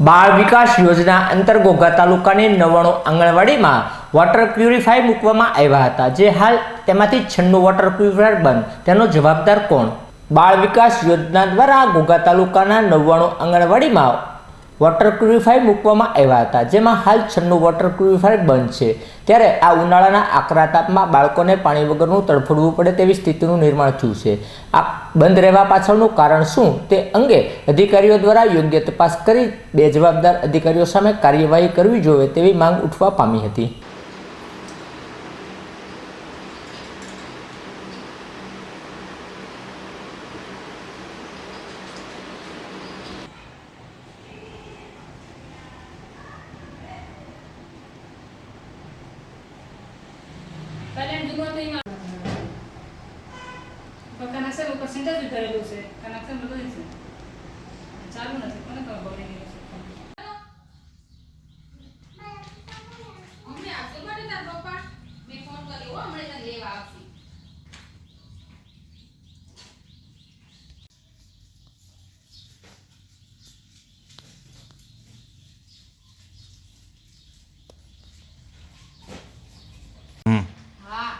બાળ વિકાસ યોજના અંતર્ગત ઘોઘા તાલુકાની નવાણું આંગણવાડીમાં વોટર પ્યુરિફાયર મૂકવામાં આવ્યા હતા. જે હાલ તેમાંથી છન્નું વોટર પ્યુરિફાયર બંધ. તેનો જવાબદાર કોણ? બાળ વિકાસ યોજના દ્વારા ઘોઘા તાલુકાના નવ્વાણું આંગણવાડીમાં વોટર પ્યુરિફાયર મૂકવામાં આવ્યા હતા. જેમાં હાલ છન્નું વોટર પ્યુરિફાયર બંધ છે. ત્યારે આ ઉનાળાના આકરા તાપમાં બાળકોને પાણી વગરનું તડફડવું પડે તેવી સ્થિતિનું નિર્માણ થયું છે. આ બંધ રહેવા પાછળનું કારણ શું? તે અંગે અધિકારીઓ દ્વારા યોગ્ય તપાસ કરી બે જવાબદાર અધિકારીઓ સામે કાર્યવાહી કરવી જોઈએ તેવી માંગ ઉઠવા પામી હતી. કલ્યાણ જુગવંતીમાં કનેક્શન ઉપર સેન્ટર જ કરેલું છે કનેક્શન બધું છે ચાલુ નથી કોને ખબર બગડી ગયું છે મમ્મી આવશે માટે તાર પપ્પા મેં ફોન કર્યો હમણાં લેવા આવશે હા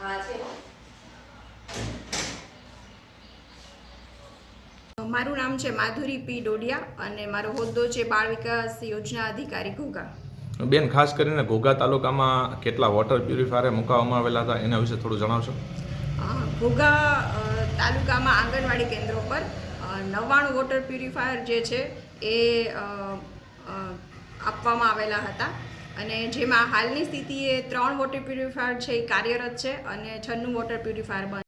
હા છે. મારું નામ છે માધુરી પી ડોડિયા અને મારો હોદ્દો છે બાળ વિકાસ યોજના અધિકારી ઘોઘા. બેન ખાસ કરીને ઘોઘા તાલુકામાં કેટલા વોટર પ્યુરિફાયર મુકાવવામાં આવેલા હતા એના વિશે થોડું જણાવશો? ઘોઘા તાલુકામાં આંગણવાડી કેન્દ્રો પર નવ્વાણું વોટર પ્યુરિફાયર જે છે એ આપવામાં આવેલા હતા. અને જેમાં હાલની સ્થિતિએ ત્રણ વોટર પ્યુરિફાયર છે, એ કાર્યરત છે અને છન્નું વોટર પ્યુરિફાયર બંધ